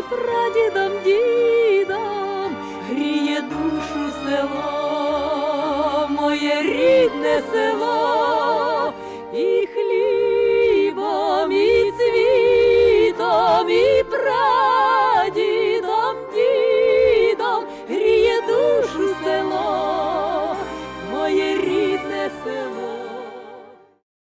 і прадідом, дідом гріє душу село, моє рідне село.